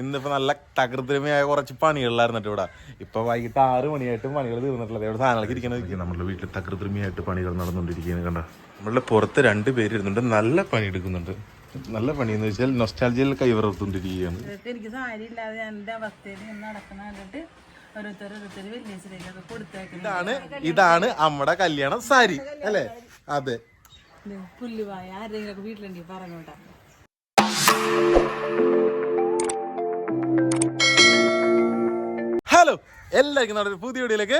ഇന്നിപ്പോ നല്ല തകൃതിരമയായ കുറച്ച് പണികളിലായിരുന്നു ഇവിടെ. ഇപ്പൊ വൈകിട്ട് ആറ് മണിയായിട്ടും പണികൾ തീർന്നിട്ടില്ല. ഇവിടെ സാധനങ്ങൾക്ക് ഇരിക്കുന്നത് നമ്മുടെ വീട്ടിൽ തകൃതിരമയായിട്ട് പണികൾ നടന്നുകൊണ്ടിരിക്കുന്നത് കണ്ട? നമ്മളുടെ പുറത്ത് രണ്ട് പേര് ഇരുന്നുണ്ട്. നല്ല പണി എടുക്കുന്നുണ്ട്. നല്ല പണി എന്ന് വെച്ചാൽ നൊസ്റ്റാൾജിയിൽ കൈവറത്തുകൊണ്ടിരിക്കുകയാണ്. ഇതൊക്കെ എനിക്ക് സാരി ഇല്ലാതെ അവസ്ഥയിൽ കണ്ടിട്ട് ഇതാണ് ഇതാണ് നമ്മുടെ കല്യാണം സാരി അല്ലേ? അതെ. പുല്ലുവായ ആരെങ്കിലും വീട്ടിലുണ്ടെങ്കിൽ പറഞ്ഞോട്ടാ ഹലോ എല്ലാവർക്കും നമ്മുടെ പുതിയ വീഡിയോയിലേക്ക്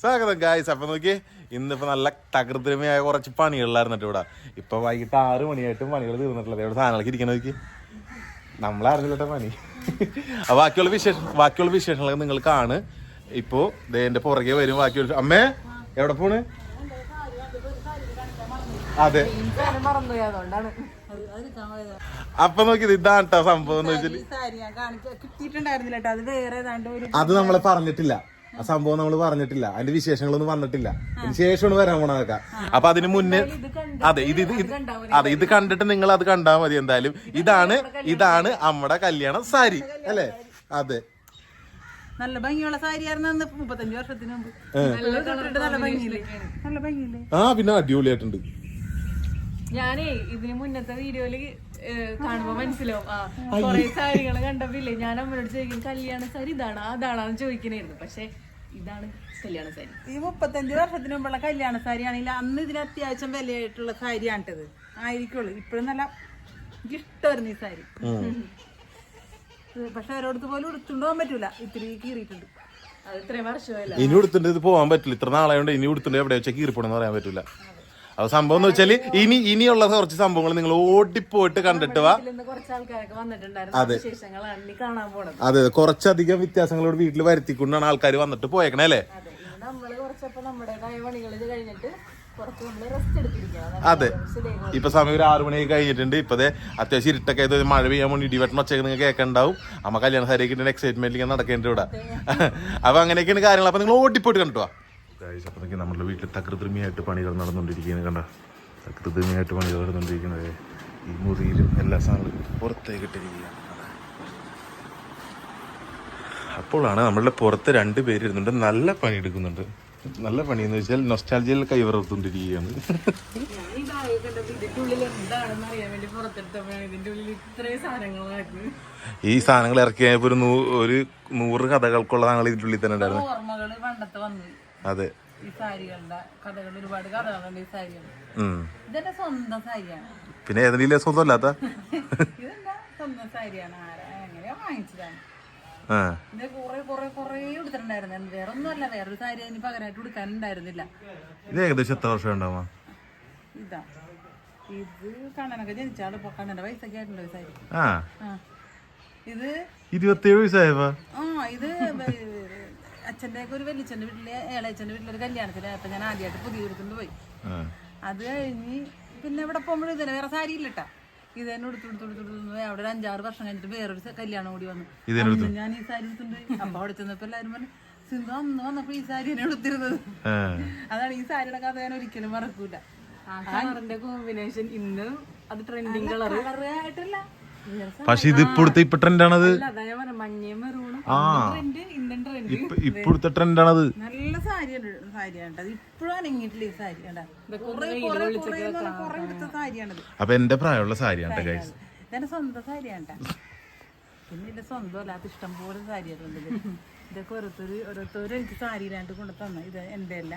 സ്വാഗതം ഗായ്സ് അപ്പം നോക്കി ഇന്നിപ്പോൾ നല്ല തകൃതിരമയായ കുറച്ച് പണികളിലായിരുന്നു ഇവിടെ. ഇപ്പൊ വൈകിട്ട് ആറ് മണിയായിട്ടും പണികൾ തീർന്നിട്ടുള്ളത് ഇവിടെ സാധനങ്ങളൊക്കെ ഇരിക്കണ നോക്കി നമ്മളറിഞ്ഞില്ല പണി. ആ ബാക്കിയുള്ള വിശേഷം ബാക്കിയുള്ള വിശേഷങ്ങളൊക്കെ നിങ്ങൾ കാണ്. ഇപ്പോ ദേ പുറകെ വരും ബാക്കിയുള്ള അമ്മേ എവിടെ പോണ്? അതെ. അപ്പൊ നോക്കിയത് ഇതാണ് കേട്ടോ സംഭവം അത് നമ്മളെ പറഞ്ഞിട്ടില്ല. ആ സംഭവം നമ്മൾ പറഞ്ഞിട്ടില്ല. അതിന്റെ വിശേഷങ്ങളൊന്നും വന്നിട്ടില്ല അതിന് ശേഷമാണ് വരാൻ പോണതൊക്കെ അപ്പൊ അതിന് മുന്നേ അതെ ഇത് ഇത് അതെ ഇത് കണ്ടിട്ട് നിങ്ങൾ അത് കണ്ടാ മതി എന്തായാലും. ഇതാണ് ഇതാണ് നമ്മുടെ കല്യാണം സാരി അല്ലേ? അതെ. നല്ല ഭംഗിയുള്ള സാരിയായിരുന്നു മുപ്പത്തഞ്ച് വർഷത്തിന് മുമ്പ്. ആ പിന്നെ അടിപൊളിയായിട്ടുണ്ട്. ഞാനേ ഇതിന് മുന്നത്തെ വീഡിയോയിൽ കാണുമ്പോ മനസ്സിലാവും. ആ കൊറേ സാരികൾ കണ്ടപ്പില്ലേ? ഞാൻ അമ്മയോട് ചോദിക്കും കല്യാണ സാരി ഇതാണ്? അതാണെന്ന് ചോദിക്കണായിരുന്നു പക്ഷെ ഇതാണ് കല്യാണ സാരി. ഈ മുപ്പത്തഞ്ച് വർഷത്തിന് മുമ്പുള്ള കല്യാണ സാരി ആണെങ്കിൽ അന്ന് ഇതിന് അത്യാവശ്യം വിലയായിട്ടുള്ള സാരിയാണിട്ടത്. ആയിരിക്കുള്ളൂ. ഇപ്പോഴും നല്ല ഇഷ്ടമായിരുന്നു ഈ സാരി. പക്ഷെ അവരോടത്ത് പോലും ഉടുത്തുകൊണ്ട് പോകാൻ പറ്റൂല. ഇത്തിരി കീറിയിട്ടുണ്ട്. ഇനി ഉടുത്തിട്ട് ഇത് പോകാൻ പറ്റില്ല. ഇത്ര നാളായോണ്ട് ഇനി ഉടുത്തിട്ട് എവിടെ വെച്ചാൽ കീറിപ്പോണെന്ന് പറയാൻ പറ്റില്ല അത് സംഭവം എന്ന് വെച്ചാൽ ഇനി ഇനിയുള്ള കുറച്ച് സംഭവങ്ങൾ നിങ്ങൾ ഓടിപ്പോയിട്ട് കണ്ടിട്ട് വാ. അതെ. അതെ കുറച്ചധികം വ്യത്യാസങ്ങളോട് വീട്ടിൽ വരുത്തിക്കൊണ്ടാണ് ആൾക്കാർ വന്നിട്ട് പോയേക്കണേ അല്ലേ? അതെ ഇപ്പൊ സമയം ഒരു ആറു മണിയൊക്കെ കഴിഞ്ഞിട്ടുണ്ട്. ഇപ്പതേ അത്യാവശ്യം ഇരുട്ടൊക്കെ ആയത് മഴ പെയ്യാൻ വേണ്ടി ഇടിവട്ടം ഒച്ചയൊക്കെ നിങ്ങൾക്ക് കേൾക്കണ്ടാവും അമ്മ കല്യാണ സാരിയൊക്കെ എക്സൈറ്റ്മെന്റ് ഇങ്ങനെ നടക്കേണ്ടി ഇവിടെ. അപ്പൊ അങ്ങനെയൊക്കെയാണ് കാര്യങ്ങൾ. അപ്പൊ നിങ്ങൾ ഓടിപ്പോയിട്ട് കണ്ടു അപ്പൊ നമ്മുടെ വീട്ടിൽ തകൃതൃമിയായിട്ട് പണികൾ നടന്നുകൊണ്ടിരിക്കുന്നത് കണ്ട? തകൃതൃമിയായിട്ട് പണികൾ നടന്നുകൊണ്ടിരിക്കുന്നത്. ഈ മുറിയിലും എല്ലാ സാധനങ്ങളും പുറത്തേക്ക് ഇട്ടിരിക്കുകയാണ്. അപ്പോഴാണ് നമ്മളുടെ പുറത്ത് രണ്ട് പേര് ഇരുന്നുണ്ട് നല്ല പണി എടുക്കുന്നുണ്ട് നല്ല പണി എന്ന് വെച്ചാൽ നൊസ്റ്റാൾജിയിൽ കൈവർത്തുകൊണ്ടിരിക്കുകയാണ് ഈ സാധനങ്ങൾ ഇറക്കി ഒരു നൂറ് കഥകൾക്കുള്ള സാധനങ്ങൾ ഇതിന്റെ ഉള്ളിൽ തന്നെ ഉണ്ടായിരുന്നു. അതെ. ഈ സാരികളുടെ ഒരുപാട് കഥകളുണ്ട് ഈ സാരികൾ ഉം. ഇതെന്റെ സ്വന്തം സാരിയാണ്. പിന്നെ ഏതെങ്കിലും സ്വന്തം അല്ലാത്ത സ്വന്തം സാരിയാണ്. ആരാ? എങ്ങനെയാ വാങ്ങിച്ചതാണ്. ആ. ഇത് കുറെ കുറെ കുറെ എടുത്തിട്ടുണ്ടായിരുന്നു എന്ത് വേറെ ഒന്നുമല്ല വേറൊരു സാരി അതിന് പകരമായിട്ട് കൊടുക്കാനുണ്ടായിരുന്നില്ല ഇത് ഏകദേശം എത്ര വർഷം ഉണ്ടാവാ ഇതാ. ഇത് കണ്ണനൊക്കെ ജനിച്ചാൽ ഇപ്പൊ കണ്ണന്റെ പൈസക്ക് ആയിട്ടുണ്ടോ സാരി. ആ. ആ. ഇത് ഇരുപത്തേഴ് വയസ്സായപ്പാ? ആ ഇത് അച്ഛന്റെ ഒരു വലിയച്ഛന്റെ വീട്ടിൽ ഏളയച്ഛന്റെ വീട്ടിലൊരു കല്യാണത്തിന്. അപ്പൊ ഞാൻ ആദ്യമായിട്ട് പുതിയ എടുത്തുകൊണ്ട് പോയി. ആ. അത് കഴിഞ്ഞ് പിന്നെ ഇവിടെ പോകുമ്പോഴും ഇതിനെ വേറെ സാരി ഇല്ലട്ടാ. ഇത് തന്നെ ഉടുത്തു ഉടുത്തു ഉടുത്തു അവിടെ ഒരു അഞ്ചാറ് വർഷം കഴിഞ്ഞിട്ട് വേറൊരു കല്യാണം കൂടി വന്നു. അന്ന് ഞാൻ ഈ സാരി എടുത്തിട്ടുണ്ട് അപ്പൊ അവിടെ ചെന്നപ്പോ എല്ലാരും പറഞ്ഞു സിന്ധു അന്ന് വന്നപ്പോ ഈ സാരി തന്നെ ഉടുത്തിരുന്നത്. ആ. അതാണ് ഈ സാരിയുടെ കഥ ഞാൻ ഒരിക്കലും മറക്കൂല. ആ കളറിന്റെ കോമ്പിനേഷൻ ഇന്ന് അത് ട്രെൻഡിങ് കളർ ആയിട്ടല്ല. പക്ഷെ ഇത് ഇപ്പോഴത്തെ ഇപ്പൊ ട്രെൻഡാണത് അതാ ഞാൻ പറഞ്ഞ മഞ്ഞയും മെറൂണും ആ. ഇന്ത്യൻ ട്രെൻഡ് ഇപ്പൊ ഇപ്പോഴത്തെ ട്രെൻഡാണത് നല്ല സാരിയാണ് സാരിയാണ് അത് ഇപ്പോഴും അനങ്ങിയിട്ടില്ല ഈ സാരി കണ്ടാ കുറെ കുറെ കുറെ എന്ന് പറഞ്ഞാ കുറെ എടുത്ത സാരിയാണത്. അപ്പൊ എന്റെ പ്രായമുള്ള സാരിയാണ് ഗൈസ് സ്വന്തം സാരിയാണ്. പിന്നെ എന്റെ സ്വന്തം അല്ലാത്ത ഇഷ്ടം പോലെ സാരിയായിട്ടുണ്ട് ഇത്. ഇതൊക്കെ ഓരോരുത്തർ ഓരോരുത്തർ എനിക്ക് സാരി കൊണ്ട് തന്ന. ഇത് എന്റെ അല്ല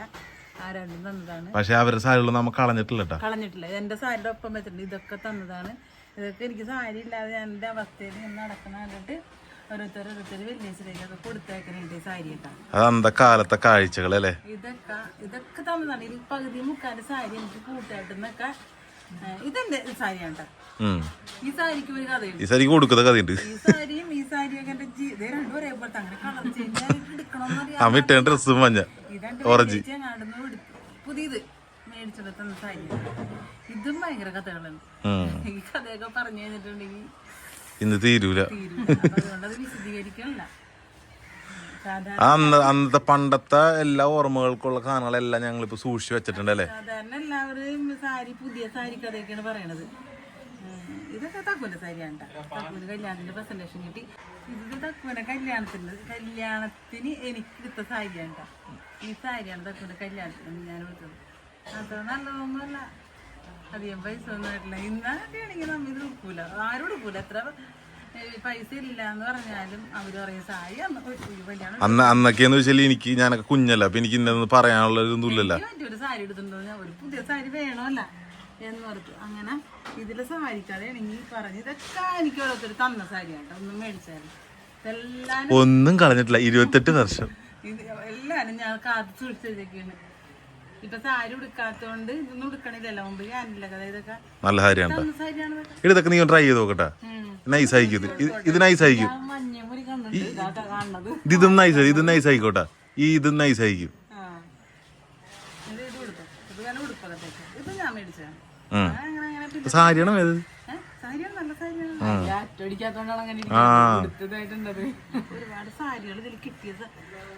ആരാണ്ടും തന്നതാണ്? പക്ഷെ അവരുടെ സാരികൾ നമ്മൾ കളഞ്ഞിട്ടില്ല കേട്ടാ കളഞ്ഞിട്ടില്ല. എന്റെ സാരിയുടെ ഒപ്പം വെച്ചിട്ടുണ്ട്. ഇതൊക്കെ തന്നതാണ്. ഇതൊക്കെ എനിക്ക് സാരി ഇല്ലാതെ ഞാൻ എന്റെ അവസ്ഥയിൽ നിന്ന് നടക്കുന്ന കണ്ടിട്ട് ഓരോരുത്തർ ഓരോരുത്തർ വെല്ലേശ്വരേക്കൊക്കെ കൊടുത്തേക്കണുണ്ട് ഈ സാരി കേട്ടാ അത് അന്ത കാലത്തെ കാഴ്ചകൾ അല്ലേ ഇതൊക്കെ ഇതൊക്കെ തന്നതാണ് ഇത് പകുതി മുക്കാൽ സാരി എനിക്ക് കൂട്ടായിട്ടെന്നൊക്കെ ഇതെന്റെ സാരിയാണ് ഈ സാരിക്ക് ഒരു കഥയുണ്ട്. ഈ സാരിക്ക് കൊടുക്കുന്ന കഥയുണ്ട്. ഈ സാരിയും ഈ സാരിയും ഒക്കെ എന്റെ ജീവിതം രണ്ടും ഒരേപോലത്തെ അങ്ങനെ കളർ ചേഞ്ച് അമ്മ ഇട്ട ഡ്രസ്സും മഞ്ഞ. ഓറഞ്ച് പുതിയത് മേടിച്ചെടുത്ത സാരി ഇതും ഭയങ്കര കഥകളാണ്. ഉം. ഈ കഥയൊക്കെ പറഞ്ഞു കഴിഞ്ഞിട്ടുണ്ടെങ്കിൽ ഇന്ന് തീരൂല. അന്ന് അന്നത്തെ പണ്ടത്തെ എല്ലാ ഓർമ്മകൾക്കുള്ള സാധനങ്ങളെല്ലാം ഇപ്പൊ സൂക്ഷിച്ചു വെച്ചിട്ടുണ്ട് അല്ലേ? സാധാരണ എല്ലാവരും സാരി പുതിയ സാരി കഥയൊക്കെയാണ് പറയണത്. ഉം. ഇതൊക്കെ തക്കുവിന്റെ സാരിയാണ് തക്കുവിന് കല്യാണത്തിന്റെ പ്രസന്റേഷൻ കിട്ടി. ഇത് തക്കുവിന്റെ കല്യാണത്തിന് കല്യാണത്തിന് എനിക്ക് എടുത്ത സാരിയാണ്. ഈ സാരിയാണ് തക്കുവിന്റെ കല്യാണത്തിന് ഞാൻ വിളിച്ചത് അത്ര നല്ലതൊന്നുമല്ല. അധികം പൈസ ഒന്നും ആയിട്ടില്ല. ഇന്നൊക്കെ ആണെങ്കിൽ നമ്മ ഇത് നോക്കൂല ആരോട് പോല എത്ര പൈസ ഇല്ല എന്ന് പറഞ്ഞാലും അവർ പറയും സായി അന്ന് അന്നൊക്കെയെന്ന് വെച്ചാൽ എനിക്ക് ഞാനൊക്കെ കുഞ്ഞല്ല അപ്പൊ എനിക്ക് ഇന്നത് പറയാനുള്ള ഇതൊന്നും ഇല്ലല്ലോ ഒരു സാരി എടുത്തിട്ടുണ്ടോ. ഞാൻ ഒരു പുതിയ സാരി വേണമല്ല എന്ന് ഓർത്തു അങ്ങനെ ഇതിലെ സാരിക്കാതെയാണെങ്കിൽ പറഞ്ഞു ഇതൊക്കെ എനിക്ക് ഓരോരുത്തർ തന്ന സാരിയാട്ടോ ഒന്നും മേടിച്ചാലും. ഒന്നും കളഞ്ഞിട്ടില്ല. ഇരുപത്തെട്ട് വർഷം. എല്ലാരും ഞാൻ കാത്തു സൂക്ഷിച്ച് വെച്ചേക്കാണ് ഇപ്പൊ സാരി ഉടുക്കാത്തോണ്ട് ഇതൊന്നും ഉടുക്കണില്ലല്ലോ മുമ്പ് ഞാനില്ല കഥ ഇതൊക്കെ നല്ല സാരിയാണ് ഇതൊക്കെ നീ ട്രൈ ചെയ്ത് നോക്കട്ടെ. നൈസ് ആയിരിക്കും ഇത്. നൈസ് ആയിരിക്കും. ഇതാ നൈസ് ഇത് നൈസ് ആയിക്കോട്ടെ. ഈ ഇതും നൈസ് ആയിരിക്കും. സാരിയാണോ ഏത് ഏ? സാരിയാണ് നല്ല സാരിയാണ് അറ്റടിക്കാത്തോണ്ടാണ് അങ്ങനെ ആ. ഒരുപാട് സാരികൾ ഇതിൽ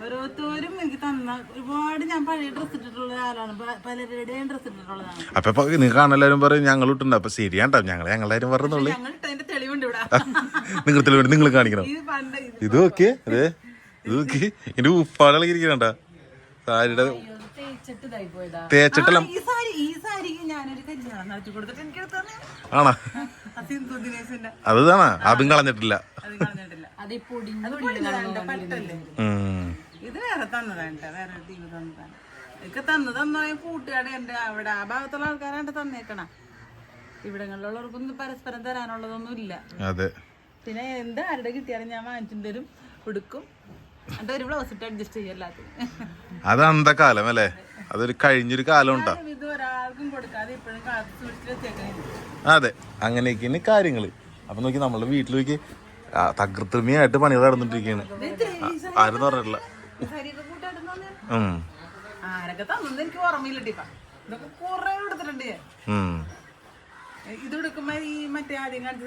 ഓരോരുത്തരും എനിക്ക് തന്ന ഒരുപാട് ഞാൻ പഴയ ഡ്രസ്സ് ഇട്ടിട്ടുള്ള ആളാണ്. പ- പലരുടെയും ഡ്രസ്സ് ഇട്ടിട്ടുള്ളതാണ്. അപ്പൊ നിങ്ങൾ കാണുന്നെല്ലാരും പറയും ഞങ്ങൾ ഇട്ടുണ്ട്. അപ്പൊ ശരിയാണ്ടോ ഞങ്ങൾ പറഞ്ഞുള്ളൂ തെളിവുണ്ട് ഇവിടെ. നിങ്ങൾ തെളിവുണ്ട് നിങ്ങൾ കാണിക്കണം. ഇത് ഓക്കെ അതെ. ഇത് ഓക്കെ എന്റെ ഉപ്പാടെ ഇരിക്കണ്ട സാരിയുടെ തേച്ചിട്ടല്ല. ആണോ? അത് ഇതാണോ അതും കളഞ്ഞിട്ടില്ല. ഇത് വേറെ തന്നതാണ് വേറെ ടീം തന്നതാണ്. തന്നതെന്ന് കൂട്ടുകാട് അവിടെ ആ ഭാഗത്തുള്ള ആൾക്കാരാണ്ട് തന്നേക്കണ. ഇവിടങ്ങളിലുള്ളവർക്കൊന്നും പരസ്പരം തരാനുള്ളതൊന്നും ഇല്ല അതെ. പിന്നെ എന്ത് ആരുടെ കിട്ടിയാലും ഞാൻ വാങ്ങിച്ചിട്ട് തരും കൊടുക്കും എന്നിട്ട് ഒരു ബ്ലൗസ് ഇട്ട് അഡ്ജസ്റ്റ് ചെയ്യും എല്ലാത്തിനും. അത് അല്ലേ? അതൊരു കഴിഞ്ഞൊരു കാലം ഉണ്ടാ. അതെ അങ്ങനെയൊക്കെയാണ് കാര്യങ്ങൾ. അപ്പൊ നോക്കി നമ്മളെ വീട്ടിൽ നോക്കി തകൃത്രിമിയായിട്ട് പണികൾ നടന്നിട്ടിരിക്കുകയാണ് ആരും പറഞ്ഞിട്ടില്ല. ഈ മറ്റേ ആദ്യം കാണിച്ച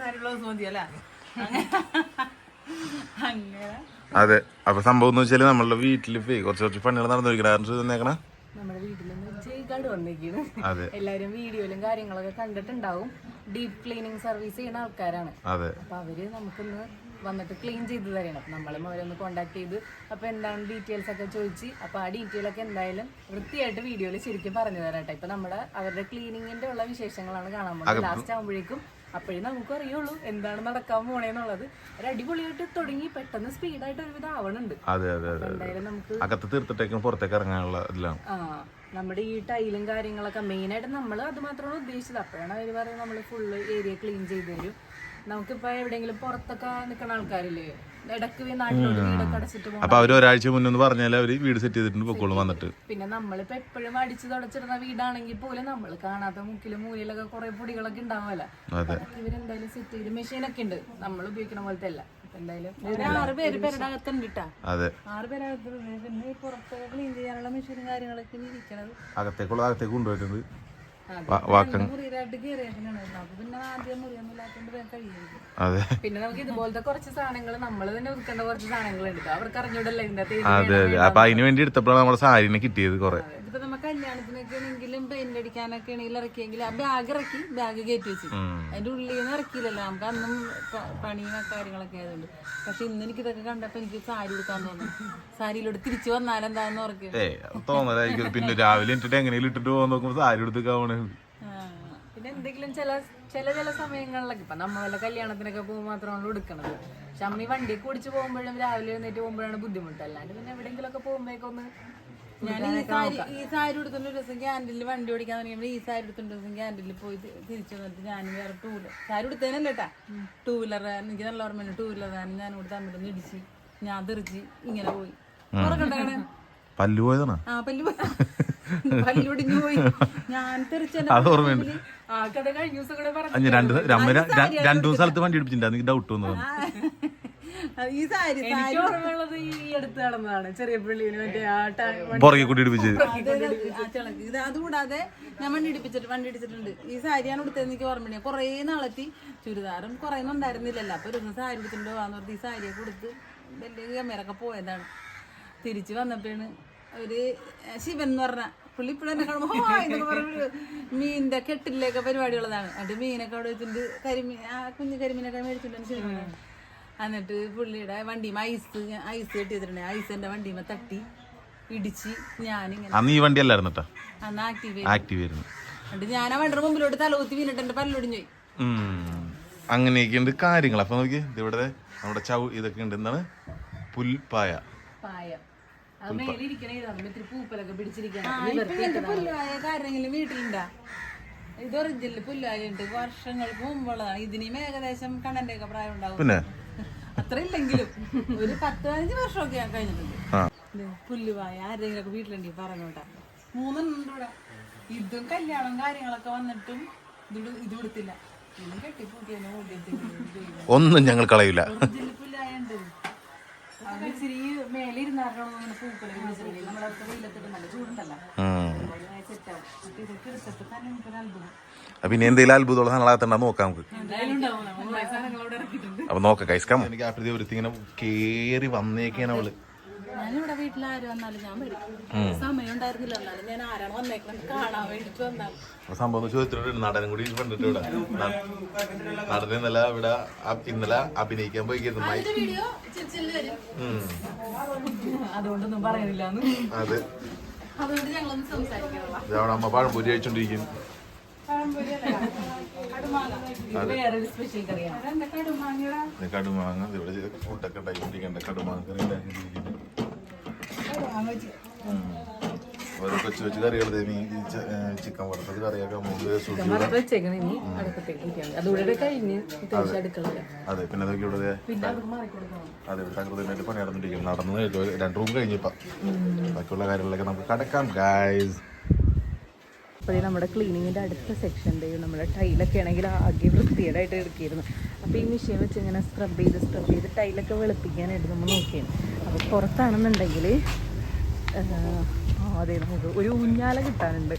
അതെ അപ്പൊ സംഭവം എന്ന് വെച്ചാൽ നമ്മളുടെ വീട്ടിൽ പോയി കുറച്ച് കുറച്ച് പണികൾ നടന്നിരിക്കണ നമ്മുടെ വീട്ടിലൊന്ന് ചെയ്കാട് വന്നിരിക്കുന്നു അതെ. എല്ലാരും വീഡിയോയിലും കാര്യങ്ങളൊക്കെ കണ്ടിട്ടുണ്ടാവും. ഡീപ് ക്ലീനിങ് സർവീസ് ചെയ്യുന്ന ആൾക്കാരാണ്. അപ്പൊ അവർ നമുക്കൊന്ന് വന്നിട്ട് ക്ലീൻ ചെയ്ത് തരണം. നമ്മളും അവരൊന്ന് കോണ്ടാക്ട് ചെയ്ത് അപ്പൊ എന്താണ് ഡീറ്റെയിൽസ് ഒക്കെ ചോദിച്ച് അപ്പൊ ആ ഡീറ്റെയിൽ ഒക്കെ എന്തായാലും വൃത്തിയായിട്ട് വീഡിയോയിൽ ശരിക്കും പറഞ്ഞു തരാട്ടെ ഇപ്പൊ നമ്മുടെ അവരുടെ ക്ലീനിങ്ങിന്റെ ഉള്ള വിശേഷങ്ങളാണ് കാണാൻ പോകുന്നത്. ലാസ്റ്റ് ആകുമ്പോഴേക്കും അപ്പോഴേ നമുക്ക് അറിയുള്ളൂ എന്താണ് നടക്കാൻ പോണേന്നുള്ളത്. ഒരു അടിപൊളിയായിട്ട് തുടങ്ങി പെട്ടെന്ന് സ്പീഡായിട്ട് ഒരുവിധം ആവണുണ്ട്. അതെ അതെ അതെ എന്തായാലും നമുക്ക് അകത്ത് തീർത്തിട്ടേക്കും പുറത്തേക്ക് ഇറങ്ങാനുള്ള ഇതിലാണ്. ആ നമ്മുടെ ഈ ടൈലും കാര്യങ്ങളൊക്കെ മെയിനായിട്ട് നമ്മൾ അത് മാത്രമാണ് ഉദ്ദേശിച്ചത്. അപ്പോഴാണ് അവർ പറയുന്നത് നമ്മൾ ഫുള്ള് ഏരിയ ക്ലീൻ ചെയ്ത് തരും. നമുക്കിപ്പോൾ എവിടെയെങ്കിലും പുറത്തൊക്കെ നിൽക്കുന്ന ആൾക്കാരില്ലേ? അപ്പൊ അവർ ഒരാഴ്ച മുന്നേ പറഞ്ഞാൽ അവർ വീട് സെറ്റ് ചെയ്തിട്ടുണ്ട് പൊക്കോളും വന്നിട്ട്. പിന്നെ നമ്മളിപ്പോ എപ്പോഴും അടിച്ചു തുടച്ചിരുന്ന വീടാണെങ്കിൽ പോലും നമ്മൾ കാണാത്ത മുക്കിലും മൂലയിലൊക്കെ കുറെ പൊടികളൊക്കെ ഉണ്ടാവുമല്ലോ. ഇവരെന്തായാലും സെറ്റ് ചെയ്ത് മെഷീനൊക്കെ ഉണ്ട്. നമ്മൾ ഉപയോഗിക്കുന്ന പോലത്തെ അല്ല. എന്തായാലും ഒരു ആറ് പേര് പേരുടെ അകത്തുണ്ട് ട്ടാ അതെ. ആറ് പേരകത്തുണ്ട് പിന്നെ ഈ പുറത്തൊക്കെ ക്ലീൻ ചെയ്യാനുള്ള മെഷീനും കാര്യങ്ങളൊക്കെ ഇരിക്കണത്. അകത്തേക്കുള്ള അകത്തേക്ക് കൊണ്ടുപോയിട്ടുണ്ട്. അതെ. പിന്നെ അതെ. നമുക്ക് ഇതുപോലത്തെ കുറച്ച് സാധനങ്ങൾ നമ്മൾ തന്നെ ഒതുക്കേണ്ട കുറച്ച് സാധനങ്ങളുണ്ട്. അവർക്ക് അറിഞ്ഞൂടല്ലോ ഇതിന്റെ അതെ അതെ. അപ്പൊ അതിന് വേണ്ടി എടുത്തപ്പോഴാണ് നമ്മുടെ സാരിനെ കിട്ടിയത് കൊറേ. കല്യാണത്തിനൊക്കെ ആണെങ്കിലും പെയിന്റ് അടിക്കാനൊക്കെ ആണെങ്കിലും ഇറക്കിയെങ്കിൽ ആ ബാഗ് ഇറക്കി ബാഗ് കയറ്റി വെച്ചു. അതിന്റെ ഉള്ളിൽ നിന്ന് ഇറക്കിയില്ലല്ലോ. നമുക്ക് അന്നും പണിയും കാര്യങ്ങളൊക്കെ ആയതുകൊണ്ട്. പക്ഷെ ഇന്ന് എനിക്ക് ഇതൊക്കെ കണ്ടപ്പോ എനിക്ക് സാരി എടുക്കാൻ തിരിച്ചു വന്നാലെന്താന്ന് ഓർക്കും ഏ തോന്നലായിരിക്കും. പിന്നെ രാവിലെ ഇട്ടിട്ട് എങ്ങനെയും ഇട്ടിട്ട് പോകാൻ നോക്കുമ്പോ സാരി എടുത്തേക്കാവണേ പിന്നെ എന്തെങ്കിലും ചില ചില ചില സമയങ്ങളിലൊക്കെ ഇപ്പൊ നമ്മ വല്ല കല്യാണത്തിനൊക്കെ പോകുമ്പോൾ മാത്രമാണ് എടുക്കണത്. പക്ഷെ അമ്മ ഈ വണ്ടി ഓടിച്ച് പോകുമ്പോഴും രാവിലെ എഴുന്നേറ്റ് പോകുമ്പോഴാണ് ബുദ്ധിമുട്ട്. അല്ലാണ്ട് പിന്നെ എവിടെയെങ്കിലുമൊക്കെ പോകുമ്പോഴേക്കൊന്ന് ഞാൻ ഈ സാരി ഈ സാരി എടുത്തോണ്ട് ഒരു ദിവസം ക്യാൻഡിൽ വണ്ടി ഓടിക്കാൻ തുടങ്ങിയപ്പോൾ ഈ സാരി എടുത്തോണ്ട് ഒരു ദിവസം ക്യാൻഡിൽ പോയി തിരിച്ചു വന്നിട്ട് ഞാൻ വേറെ ടൂ വീലർ സാരി എടുത്തതിനല്ല കേട്ടാ ടൂ വീലർ എനിക്ക് നല്ല ഓർമ്മയുണ്ട് ടൂ വീലർ ഞാൻ ഇവിടെ തമ്മിലൊന്ന് ഇടിച്ച് ഞാൻ തെറിച്ച് ഇങ്ങനെ പോയി. പല്ലു പോയതാണ്? ആ പല്ലു പല്ലൊടിഞ്ഞു പോയി. ഞാൻ അത് ഓർമ്മയുണ്ട്. ആ കഥ കഴിഞ്ഞ ദിവസം കൂടെ പറഞ്ഞു രണ്ട് രമ്മ രണ്ടു സ്ഥലത്ത് വണ്ടി എടുപ്പിച്ചിട്ടുണ്ട് ഡൗട്ട് വന്നു ഈ സാരി സാരി. എനിക്ക് ഓർമ്മയുള്ളത് ഈ അടുത്ത് നടന്നതാണ്. ചെറിയ പള്ളിയിൽ മറ്റേ ആ ട- പുറകെ കൂടി ഇടിപ്പിച്ചത് അതെ, അതെ, ആ ചിളക്ക്. ഇത് അതുകൂടാതെ ഞാൻ വണ്ടി ഇടിപ്പിച്ചിട്ട് വണ്ടി ഇടിച്ചിട്ടുണ്ട്. ഈ സാരിയാണ് എടുത്തത് എനിക്ക് ഓർമ്മയുണ്ട് കുറേ നാളെത്തി. ചുരിദാറും കുറേ ഒന്നും ഉണ്ടായിരുന്നില്ലല്ലോ. അപ്പൊ ഒരു ദിവസം സാരി എടുത്തിട്ടുണ്ട് പോകാന്ന് പറഞ്ഞ് ഈ സാരിയൊക്കെ കൊടുത്ത് വലിയ ഗമേരൊക്കെ പോയതാണ്. തിരിച്ചു വന്നപ്പോഴാണ് ഒരു ശിവൻ എന്ന് പറഞ്ഞ പുള്ളി ഇപ്പോഴും എന്നെ കാണുമ്പോൾ "ഹായ്" എന്നൊക്കെ പറഞ്ഞ് മീനിന്റെ കെട്ടിലേക്ക് പരിപാടിയുള്ളതാണ് എന്നിട്ട് മീനൊക്കെ അവിടെ വെച്ചിട്ട് കരിമീൻ ആ കുഞ്ഞു കരിമീനൊക്കെ മേടിച്ചിട്ടുണ്ട് ശരി എന്നിട്ട് പുള്ളിയുടെ വണ്ടിയും ഐസ് ഐസ് കെട്ടി വെച്ചിട്ടുണ്ട് ഐസ് എന്റെ വണ്ടിയുമ തട്ടി ഇടിച്ച് ഞാനിങ്ങനെ അന്ന് ഈ വണ്ടി അല്ലായിരുന്നു കേട്ടോ അന്ന് ആക്റ്റീവ് ആക്റ്റീവ് ആയിരുന്നു. എന്നിട്ട് ഞാൻ ആ വണ്ടിയുടെ മുമ്പിലോട്ട് തലകുത്തി വീണിട്ട് എന്റെ പല്ലൊടിഞ്ഞു പോയി. അങ്ങനെയൊക്കെയുണ്ട് കാര്യങ്ങൾ. അപ്പൊ നോക്കി ഇവിടെ നമ്മുടെ ചവ് ഇതൊക്കെ ഉണ്ട്. എന്താണ്? പുൽപ്പായ. പായം. അത് മേലിരിക്കണേ ഇതാണ് ഇത്തിരി പൂപ്പലൊക്കെ പിടിച്ചിരിക്കണം ആ, ഇപ്പൊ ഇങ്ങനത്തെ പുല്ലുവായ വീട്ടിലുണ്ടാ? ഇത് ഒറിജിനൽ പുല്ലുവായ ഉണ്ട് വർഷങ്ങൾക്ക് മുമ്പുള്ളതാണ് ഇതിനും ഏകദേശം കണ്ണന്റെ ഒക്കെ പ്രായം ഉണ്ടാവും പിന്നെ? അത്ര ഇല്ലെങ്കിലും ഒരു പത്ത് പതിനഞ്ച് വർഷമൊക്കെ ഞാൻ കഴിഞ്ഞിട്ടുണ്ട്. പുല്ലുവായ ആരെങ്കിലും ഒക്കെ വീട്ടിലുണ്ടെങ്കിൽ പറഞ്ഞോട്ടാ മൂന്നെണ്ണം ഇവിടെ. ഇതും കല്യാണം കാര്യങ്ങളൊക്കെ വന്നിട്ടും ഇത് ഇത് കൊടുത്തില്ല ഒന്നും ഞങ്ങൾ കളയില്ല. ഇച്ചിരി നമ്മളടുത്ത വെയിലത്തിട്ട് നല്ല ചൂടുണ്ടല്ലോ. അപ്പൊ ഇനി എന്തെങ്കിലും അത്ഭുതമുള്ള സാധനങ്ങളകത്തുണ്ടാ നോക്കാം നമുക്ക്. അപ്പൊ നോക്കാം കൈസ്കാം എനിക്ക് ആ പ്രതി ഒരുത്തി ഇങ്ങനെ കേറി വന്നേക്കാണ് അവൾ. ഞാനിവിടെ വീട്ടിൽ ആര് വന്നാലും ഞാൻ വരും. സമയം ഉണ്ടായിരുന്നില്ല എന്നാലും ഞാൻ ആരാണ് വന്നേക്കണം? കാണാൻ വേണ്ടിട്ട് അപ്പൊ സംഭവം ചോദിച്ചിട്ടുണ്ട്. നടനും കൂടി കണ്ടിട്ട് ഇവിടെ. നടൻ ഇന്നലെ ഇവിടെ ഇന്നലെ അഭിനയിക്കാൻ പോയിരുന്നു. അതുകൊണ്ടൊന്നും പറയുന്നില്ല അതെ. അതുകൊണ്ട് ഞങ്ങളൊന്ന് അമ്മ പഴംപൊരി കഴിച്ചോണ്ടിരിക്കും. കടുമാങ്ങ. ഇവിടെ കൂട്ടൊക്കെ ഉണ്ടാക്കിക്കൊണ്ടിരിക്കണ്ട. കടുമാങ്ങ കറി ഉണ്ടാക്കിക്കൊണ്ടിരിക്കുന്നു കൊച്ചു കൊച്ചു കറികൾ ഏ, ചിക്കൻ വറുത്തത് കറിയൊക്കെ അതെ. പിന്നെ അതൊക്കെ ഇവിടെ അത് നടന്നു രണ്ട് റൂം കഴിഞ്ഞിപ്പോ ബാക്കിയുള്ള കാര്യങ്ങളിലൊക്കെ നമുക്ക് കടക്കാം ഗായ്സ് അപ്പോൾ നമ്മുടെ ക്ലീനിങ്ങിന്റെ അടുത്ത സെക്ഷന്റെ നമ്മുടെ ടൈലൊക്കെ ആണെങ്കിൽ ആകെ വൃത്തികേടായിട്ട് എടുക്കിയിരുന്നു അപ്പോൾ ഈ മെഷീൻ വെച്ച് ഇങ്ങനെ സ്ക്രബ് ചെയ്ത് സ്ക്രബ് ചെയ്ത് ടൈലൊക്കെ വെളുപ്പിക്കാനായിട്ട് നമ്മൾ നോക്കിയാണ്. അപ്പോൾ പുറത്താണെന്നുണ്ടെങ്കിൽ അതെ നമുക്ക് ഒരു ഊഞ്ഞാല കിട്ടാനുണ്ട്.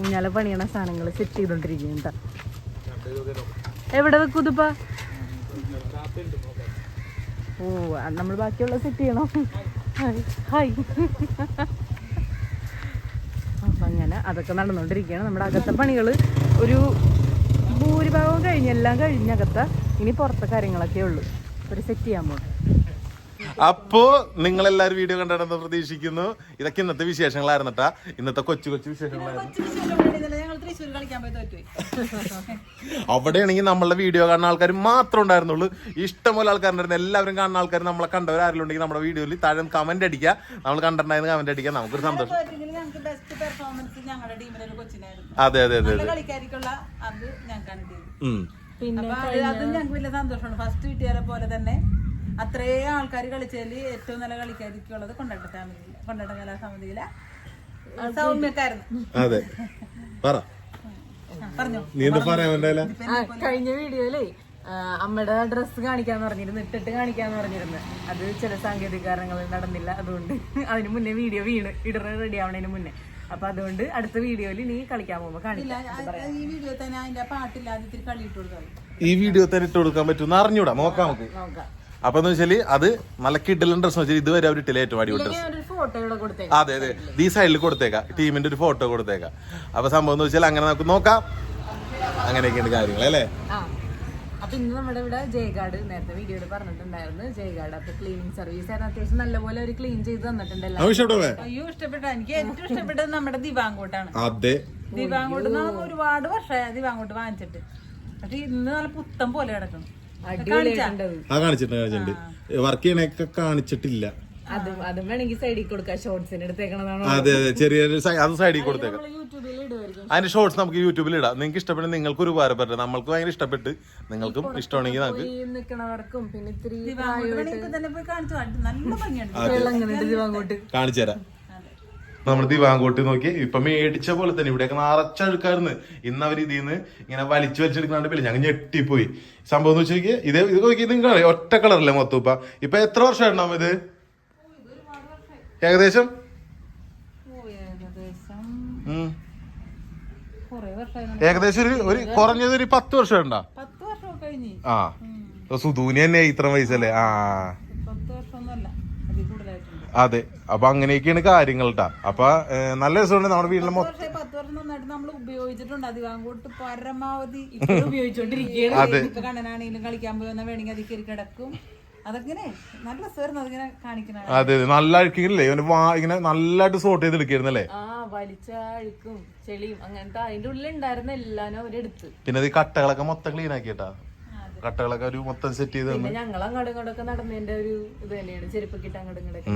ഊഞ്ഞാല പണിയണ സാധനങ്ങൾ സെറ്റ് ചെയ്തോണ്ടിരിക്കുന്നുണ്ട് എവിടെ വെക്കും ഇതിപ്പ? ഓ നമ്മൾ ബാക്കിയുള്ള സെറ്റ് ചെയ്യണം? ഹായ് അപ്പം അങ്ങനെ അതൊക്കെ നടന്നുകൊണ്ടിരിക്കുകയാണ് നമ്മുടെ അകത്തെ പണികൾ ഒരു ഭൂരിഭാഗവും കഴിഞ്ഞ് എല്ലാം ഇനി പുറത്തെ കാര്യങ്ങളൊക്കെ ഉള്ളൂ. ഒരു സെറ്റ് ചെയ്യാൻ പോകും അപ്പോ നിങ്ങൾ എല്ലാവരും വീഡിയോ കണ്ടെന്ന് പ്രതീക്ഷിക്കുന്നു. ഇതൊക്കെ ഇന്നത്തെ വിശേഷങ്ങളായിരുന്നു ട്ടാ. ഇന്നത്തെ കൊച്ചു കൊച്ചു വിശേഷങ്ങളായിരുന്നു. അവിടെയാണെങ്കിൽ നമ്മളുടെ വീഡിയോ കാണുന്ന ആൾക്കാർ മാത്രമേ ഉണ്ടായിരുന്നുള്ളൂ. ഇഷ്ടംപോലെ ആൾക്കാരുണ്ടായിരുന്നു എല്ലാവരും കാണുന്ന ആൾക്കാർ നമ്മളെ കണ്ടവർ ആരെങ്കിലും നമ്മുടെ വീഡിയോയിൽ താഴെ കമന്റ് അടിക്കുക. നമ്മൾ കണ്ടിട്ടുണ്ടായിരുന്നു കമന്റ് അടിക്കുക. നമുക്കൊരു സന്തോഷം. തോറ്റെങ്കിൽ ഞങ്ങൾക്ക് ബെസ്റ്റ് പെർഫോമൻസ് ഞങ്ങളുടെ ടീമിലെ കൊച്ചിനായിരുന്നു അതെ അതെ അതെ അത്. പിന്നെ അത് അതും ഞങ്ങൾക്ക് വലിയ സന്തോഷമാണ്. ഫസ്റ്റ് കിട്ടിയാലെ പോലെ തന്നെ അത്രയും ആൾക്കാർ കളിച്ചതിൽ ഏറ്റവും നല്ല കളിക്കാരിക്കുള്ളത് കൊണ്ടട്ട ഫാമിലി കൊണ്ടട്ട കലാസമിതിയിലെ സൗമ്യക്കാരൻ. അതെ. പറ. പറഞ്ഞോ. പറയാൻ കഴിഞ്ഞ വീഡിയോയിലേ അമ്മയുടെ ഡ്രസ്സ് കാണിക്കാന്ന് പറഞ്ഞിരുന്നു ഇട്ടിട്ട് കാണിക്കാന്ന് പറഞ്ഞിരുന്നു. അത് ചില സാങ്കേതിക കാരണങ്ങൾ നടന്നില്ല അതുകൊണ്ട് അതിന് മുന്നേ വീഡിയോ വീണ് ഇടറ് റെഡി ആവണതിന് മുന്നേ. അപ്പൊ അതുകൊണ്ട് അടുത്ത വീഡിയോയിൽ നീ കളിക്കാൻ പോകുമ്പോ കാണിക്കില്ല ഈ വീഡിയോ തന്നെ ഇട്ട് ഈ വീഡിയോ തന്നെ ഇട്ട് കൊടുക്കാൻ പറ്റുമെന്ന് അറിഞ്ഞൂടാ. നോക്കാം നമുക്ക്. നോക്കാം. അപ്പൊ എന്ന് വെച്ചാൽ അത് നല്ല കിഡിലും ഡ്രസ് വെച്ചാൽ ഇതുവരെ അവർ ഇട്ടില്ല ഏറ്റവും അടിപൊളി ഡ്രസ് ഒരു അതെ അതെ. ഈ സൈഡിൽ കൊടുത്തേക്കാം. ടീമിന്റെ ഒരു ഫോട്ടോ കൊടുത്തേക്കാം. അപ്പൊ സംഭവം എന്ന് വെച്ചാൽ അങ്ങനെ നമുക്ക് നോക്കാം. അങ്ങനെയൊക്കെയാണ് കാര്യങ്ങൾ അല്ലേ? ആ. അപ്പൊ ഇന്ന് നമ്മുടെ ഇവിടെ ജയഗാർഡ് നേരത്തെ വീഡിയോയിൽ പറഞ്ഞിട്ടുണ്ടായിരുന്നു. ജയഗാർഡ് അപ്പൊ ക്ലീനിങ് സർവീസ് ആയിരുന്നു അത്യാവശ്യം നല്ലപോലെ അവർ ക്ലീൻ ചെയ്ത് തന്നിട്ടുണ്ടല്ലോ അയ്യോ ഇഷ്ടപ്പെട്ട. എനിക്ക് ഏറ്റവും ഇഷ്ടപ്പെട്ടത് നമ്മുടെ ദിവാങ്കോട്ടാണ് അതെ. ദിവാങ്കോട്ട് ഒരുപാട് വർഷമായി ദിവാങ്കോട്ട് വാങ്ങിച്ചിട്ട്. പക്ഷെ ഇന്ന് നല്ല പുത്തം പോലെ കിടക്കണം അടിപൊളിയായിട്ടുണ്ടത് ആ കാണിച്ചിട്ടുണ്ട് കാണിച്ചിട്ടുണ്ട്. വർക്ക് ചെയ്യണൊക്കെ കാണിച്ചിട്ടില്ല. അതും അതും വേണമെങ്കിൽ സൈഡിൽ കൊടുക്കാം. ഷോർട്സിന് എടുത്തേക്കണതാണോ? അതെ അതെ ചെറിയ അത് സൈഡിൽ കൊടുത്തേക്കാം. അതിന്റെ ഷോർട്സ് നമുക്ക് യൂട്യൂബിൽ ഇടാം. നിങ്ങൾക്ക് ഇഷ്ടപ്പെട്ട നിങ്ങൾക്ക് ഒരു ഉപകാരപ്പെട്ടു നമ്മൾക്ക് ഭയങ്കര ഇഷ്ടപ്പെട്ട് നിങ്ങൾക്കും ഇഷ്ടമാണെങ്കിൽ നമുക്ക് കാണിച്ചു തരാം. നമ്മുടെ ദിവാങ്കോട്ട് നോക്കി. ഇപ്പൊ മേടിച്ച പോലെ തന്നെ ഇവിടെയൊക്കെ നിറച്ചഴുക്കായിരുന്നു ഇന്ന് അവർ ഇതിൽ നിന്ന് ഇങ്ങനെ വലിച്ചു വലിച്ചെടുക്കാണ്ട് പിന്നെ ഞങ്ങൾ ഞെട്ടിപ്പോയി. സംഭവം എന്ന് വെച്ചാൽ ഇത് ഇത് നോക്കി നിങ്ങൾ ഒറ്റ കളറല്ലേ മൊത്തം ഇപ്പൊ? ഇപ്പൊ എത്ര വർഷം ഉണ്ടാവും ഇത്? ഏകദേശം? ഏകദേശം ഒരു ഒരു കുറഞ്ഞത് ഒരു പത്ത് വർഷം ഉണ്ടാ ആ. സുധൂനി തന്നെ ഇത്ര വയസ്സല്ലേ? ആ. പത്ത് വർഷം കൂടുതലായിട്ടുണ്ട് അതെ. അപ്പൊ അങ്ങനെയൊക്കെയാണ് കാര്യങ്ങൾ കേട്ടാ അപ്പൊ നല്ല രസമുണ്ട് നമ്മുടെ വീട്ടിലെ മൊത്തം പത്ത് വർഷം നന്നായിട്ട് നമ്മൾ ഉപയോഗിച്ചിട്ടുണ്ട്. അധികാങ്കോട്ട് പരമാവധി ഇപ്പോഴും ഉപയോഗിച്ചോണ്ടിരിക്കുകയാണ്. ഇപ്പൊ കണ്ണനാണെങ്കിലും കളിക്കാൻ പോയി വന്നാൽ വേണമെങ്കിൽ അതിൽ കയറി കിടക്കും. അതെ അതെ. നല്ല അഴുക്കില്ലേ ഇവന് വാ ഇങ്ങനെ നല്ലായിട്ട് സോർട്ട് ചെയ്ത് എടുക്കായിരുന്നല്ലേ ആ വലിച്ച അഴുക്കും ചെളിയും അങ്ങനത്തെ അതിന്റെ ഉള്ളിൽ ഉണ്ടായിരുന്ന എല്ലാനും അവരെടുത്ത്. പിന്നെ ഈ കട്ടകളൊക്കെ മൊത്തം ക്ലീൻ ആക്കിട്ടാ കട്ടകളൊക്കെ ഒരു മൊത്തം സെറ്റ് ചെയ്ത് പിന്നെ ഞങ്ങൾ അങ്ങോട്ടും ഇങ്ങോട്ടൊക്കെ നടന്നതിന്റെ ഒരു ഇത് തന്നെയാണ്. ചെരുപ്പൊക്കെ ഇട്ട് അങ്ങോട്ടും ഇങ്ങോട്ടൊക്കെ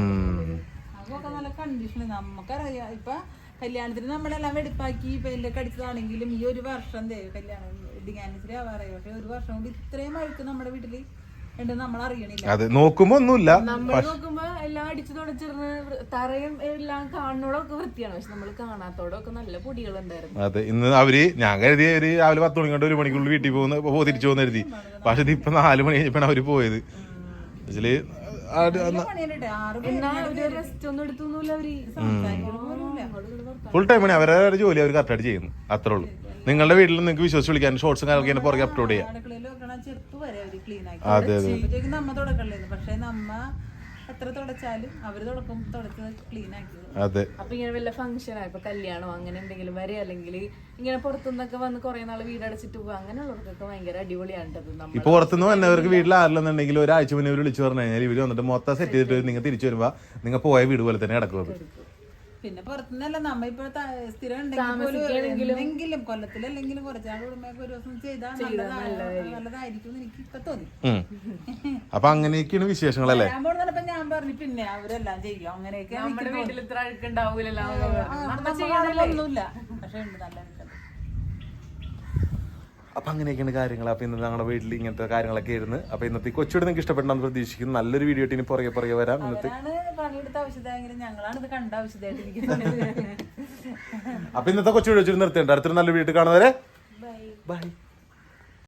അതൊക്കെ നല്ല കണ്ടീഷൻ നമുക്കറിയാം. ഇപ്പൊ കല്യാണത്തിന് നമ്മളെല്ലാം വെടിപ്പാക്കി പെല്ലൊക്കെ അടിച്ചതാണെങ്കിലും ഈ ഒരു വർഷം ദേ കല്യാണം ഡിഗാനിച്ചിരി ആവാറായി. പക്ഷെ ഒരു വർഷം കൊണ്ട് ഇത്രയും അഴുക്ക് നമ്മുടെ വീട്ടിൽ അതെ നോക്കുമ്പോ ഒന്നുമില്ല നോക്കുമ്പോ എല്ലാം അടിച്ചു തുടച്ചിരുന്ന് വൃ- തറയും എല്ലാം കാണുന്നോടൊക്കെ വൃത്തിയാണ്. പക്ഷെ നമ്മൾ കാണാത്തോടൊക്കെ നല്ല പൊടികൾ ഉണ്ടായിരുന്നു. അതെ ഇന്ന് അവർ ഞാൻ കരുതി അവർ രാവിലെ പത്ത് മണി കൊണ്ട് ഒരു മണിക്കുള്ളിൽ വീട്ടിൽ പോകുന്ന പോ- തിരിച്ചു പോകുന്ന കരുതി. പക്ഷെ ഇത് ഇപ്പൊ നാല് മണി കഴിഞ്ഞപ്പോഴാണ് അവർ പോയത്. എന്നുവെച്ചാൽ ഫുൾ ടൈം ആണ്. അവരവരുടെ ജോലി അവർ കറക്റ്റായിട്ട് ചെയ്യുന്നു. അത്രേ ഉള്ളൂ. നിങ്ങളുടെ വീട്ടിൽ നിങ്ങൾക്ക് വിശ്വസിച്ച് വിളിക്കാൻ ഷോർട്സും കാര്യങ്ങളൊക്കെ പുറകെ അപ്ലോഡ് ചെയ്യാം അടുക്കളയിൽ വെക്കണ ചെറുപ്പ് വരെ അവർ ക്ലീൻ ആക്കി നമ്മ പക്ഷെ നമ്മ എത്ര തുടച്ചാലും അവർ തുടക്കം ക്ലീൻ അതെ. അപ്പൊ ഇങ്ങനെ വല്ല കല്യാണോ അങ്ങനെ എന്തെങ്കിലും വരെ അല്ലെങ്കിൽ ഇങ്ങനെ പുറത്തുനിന്നൊക്കെ വന്ന് കുറെ നാൾ വീടടച്ചിട്ട് പോകുക അങ്ങനെയുള്ളവർക്കൊക്കെ ഭയങ്കര അടിപൊളിയാണ് ഇപ്പൊ പുറത്തുനിന്ന് വന്നവർക്ക് വീട്ടിൽ ആരില്ലെന്നുണ്ടെങ്കിൽ ഒരാഴ്ച മുന്നേ വിളിച്ചു പറഞ്ഞു കഴിഞ്ഞാൽ ഇവർ വന്നിട്ട് മൊത്തം സെറ്റ് ചെയ്തിട്ട് നിങ്ങൾ തിരിച്ചു വരുമ്പോ നിങ്ങൾ പോയ വീട് പോലെ തന്നെ കിടക്കും. അത് പിന്നെ പുറത്തുനിന്നല്ല നമ്മ ഇപ്പൊ ത- സ്ഥിരം ഉണ്ടെങ്കിൽ എന്തെങ്കിലും കൊല്ലത്തിലല്ലെങ്കിലും കുറച്ചാൾ കൂടുമ്പോ ഒരു ദിവസം ചെയ്താൽ നല്ലതായിരിക്കും. എനിക്ക് ഇപ്പൊ തോന്നി. അപ്പൊ അങ്ങനെയൊക്കെയാണ് വിശേഷങ്ങളല്ലേ? ഞാൻ ഞാൻ പറഞ്ഞു പിന്നെ അവരെല്ലാം ചെയ്യും. അങ്ങനെയൊക്കെ നമ്മുടെ വീട്ടിൽ ഇത്ര അഴുക്കുണ്ടാവൂലല്ലോ ഒന്നുമില്ല. പക്ഷെ ഉണ്ട് നല്ല. അപ്പൊ അങ്ങനെയൊക്കെയാണ് കാര്യങ്ങൾ. അപ്പൊ ഇന്ന് ഞങ്ങളുടെ വീട്ടിൽ ഇങ്ങനത്തെ കാര്യങ്ങളൊക്കെ ആയിരുന്നു. അപ്പൊ ഇന്നത്തെ കൊച്ചുവിടെ കൊച്ചുകൂടെ നിങ്ങൾക്ക് ഇഷ്ടപ്പെട്ടെന്ന് പ്രതീക്ഷിക്കുന്നു. നല്ലൊരു വീഡിയോ ഇനി പുറകെ പുറകെ വരാം. ഇന്നത്തെ പണിയെടുത്ത ആവശ്യമായെങ്കിലും ഞങ്ങളാണ് ഇത് കണ്ട ആവശ്യമായിട്ടിരിക്കുന്നത് അപ്പൊ ഇന്നത്തെ കൊച്ചു വെച്ചിട്ട് നിർത്തിയിട്ടുണ്ട്. അടുത്തൊരു നല്ല വീട്ടിൽ കാണുന്നവരെ ബൈ ബൈ